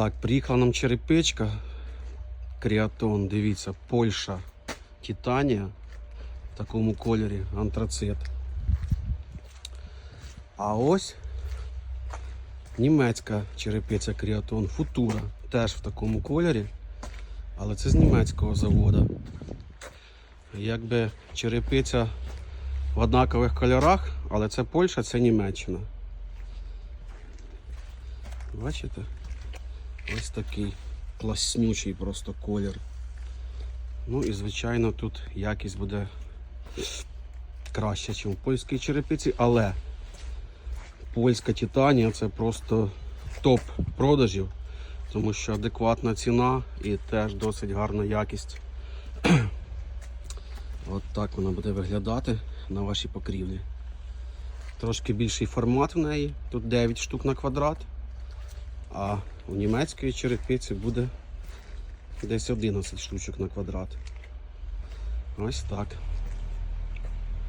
Так, приїхала нам черепичка. Кріатон, дивіться, Польща, Титанія в такому кольорі антрацит. А ось німецька черепиця Кріатон Футура. Теж в такому кольорі, але це з німецького заводу. Якби черепиця в однакових кольорах, але це Польща, це Німеччина. Бачите? Ось такий класнючий просто колір. Ну і звичайно тут якість буде краще, ніж в польській черепиці, але польська титанія це просто топ продажів, тому що адекватна ціна і теж досить гарна якість. От так вона буде виглядати на вашій покрівлі. Трошки більший формат в неї, тут 9 штук на квадрат. А у німецької черепиці буде десь 11 штучок на квадрат. Ось так.